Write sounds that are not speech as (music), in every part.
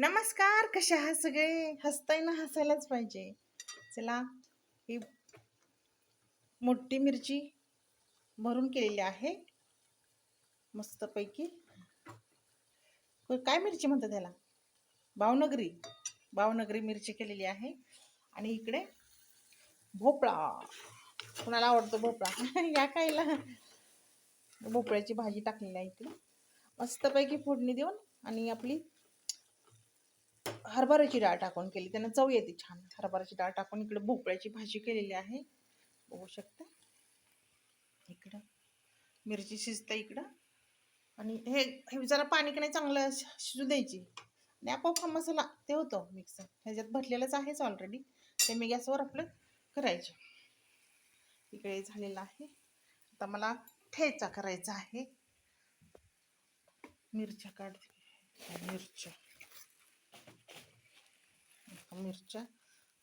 नमस्कार कसे आहात सगळे? हसताय ना हसायलाच पाहिजे. चला ही मोठी मिरची भरून केलेली आहे. मस्तपैकी. काय मिरची म्हणतात त्याला भावनगरी. भावनगरी मिरची केलेली आहे. आणि इकडे भोपळा. कुणाला आवडतो भोपळा? (laughs) या खायला. भोपळ्याची भाजी टाकलेली आहे इकडे मस्तपैकी फोडणी देऊन आणि आपली हरभऱ्याची डाळ टाकून केली. त्यांना चव येते छान. हरभऱ्याची डाळ टाकून इकडं भोपळ्याची भाजी केलेली आहे. बघू शकता. इकडं मिरची शिजतं इकडं. आणि हे हे जरा पाणी की नाही चांगलं शिजू द्यायची. आणि आपोआप हा मसाला ते होतं मिक्सर. ह्याच्यात भरलेलंच आहेच ऑलरेडी ते मी गॅसवर आपलं करायचे. इकडे झालेलं आहे. आता मला ठेचा करायचा आहे. मिरच्या काढते. मिरच्या. मिरच्या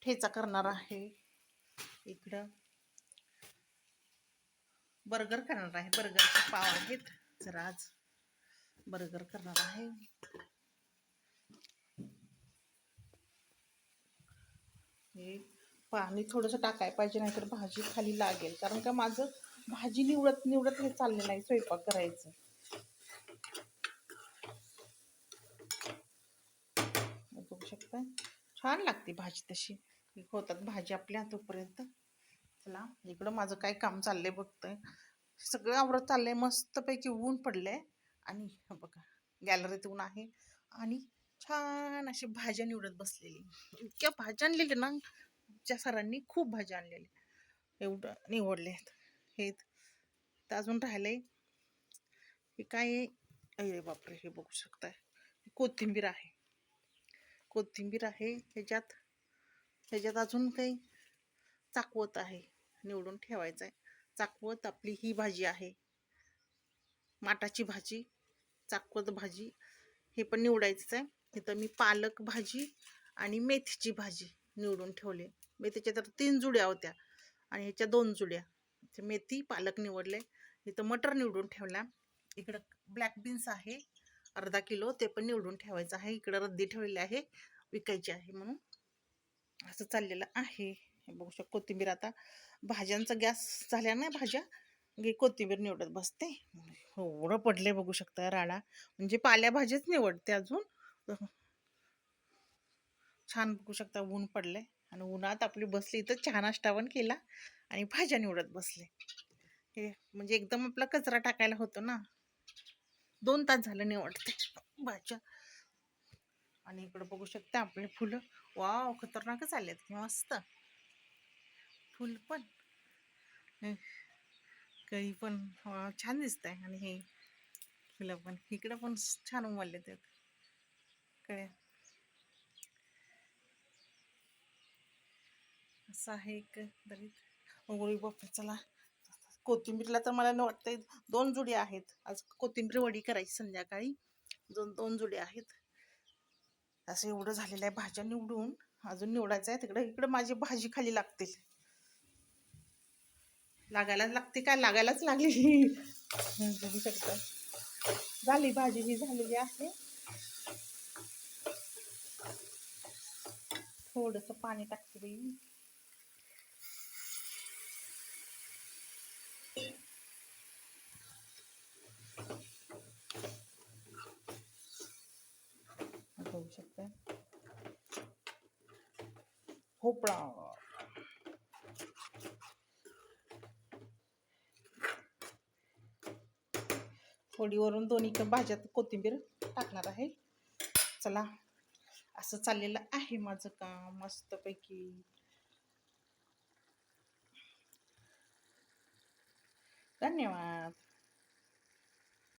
ठेचा करणार आहे. इकडं बर्गर करणार आहे. बर्गरचे पाव आहेत. जरा आज बर्गर करणार आहे. हे पाणी थोडंसं टाकाय पाहिजे नाहीतर भाजी खाली लागेल. कारण का माझं भाजी निवडत निवडत हे चाललेलं नाही स्वयंपाक करायचं. बघू शकता छान लागते भाजी तशी. होतात भाजी आपल्या तोपर्यंत चला इकडं माझं काय काम चाललंय बघतंय. सगळं आवरत चाललंय मस्तपैकी ऊन पडलंय. आणि बघा गॅलरीत ऊन आहे. आणि छान अशी भाज्या निवडत बसलेली. इतक्या भाज्या आणलेल्या ना आमच्या सरांनी खूप भाज्या आणलेल्या. एवढं निवडले आहेत. हे तर अजून राहिलंय. हे काय आहे? अरे बापरे हे बघू शकताय. कोथिंबीर आहे. कोथिंबीर आहे ह्याच्यात ह्याच्यात अजून काही चाकवत आहे निवडून ठेवायचं आहे चाकवत आपली ही भाजी आहे. माटाची भाजी चाकवत भाजी हे पण निवडायचंच आहे इथं मी पालक भाजी आणि मेथीची भाजी निवडून ठेवले. मेथीच्या तर तीन जुड्या होत्या आणि ह्याच्या दोन जुड्या. मेथी पालक निवडले. इथं मटर निवडून ठेवला. इकडं ब्लॅक बीन्स आहे. अर्धा किलो ते पण निवडून ठेवायचं आहे. इकडं रद्दी ठेवलेली आहे विकायची आहे म्हणून. असं चाललेलं आहे. हे बघू शकतो कोथिंबीर आता भाज्यांचा गॅस झाल्या नाही भाज्या. गे कोथिंबीर निवडत बसते. एवढं पडले बघू शकता राडा. म्हणजे पाल्याभाजीच निवडते अजून. छान बघू शकता ऊन पडले आणि उन्हात आपली बसली इथं चहा नाश्ता केला आणि भाज्या निवडत बसले. हे म्हणजे एकदम आपला कचरा टाकायला होतो ना. दोन तास झालं निवडते. भाज्या. आणि इकडं बघू शकता आपली फुलं. वाव खतरनाकच आलेत की मस्त. फुल पण. कळी पण. छान दिसत आहे आणि हे फुलं पण. इकडं पण छान उमलले ते. कळ्या. असं आहे एक दरीत. बाप चला. कोथिंबीरला तर मला न वाटतंय दोन जुडी आहेत. आज कोथिंबीर वडी करायची संध्याकाळी. दोन दोन जुडी आहेत. असं एवढं झालेलं आहे भाज्या निवडून. अजून निवडायचं आहे. तिकडे इकडे माझी भाजी खाली लागतील. लागायलाच लागते काय लागायलाच लागली. बघू शकता. झाली भाजी ही झालेली आहे. थोडस पाणी टाकते बाई बघू शकता भोपळा फोडीवरून दोन्ही भाज्यात कोथिंबीर टाकणार आहे. चला असं चाललेलं आहे माझं काम मस्तपैकी. धन्यवाद.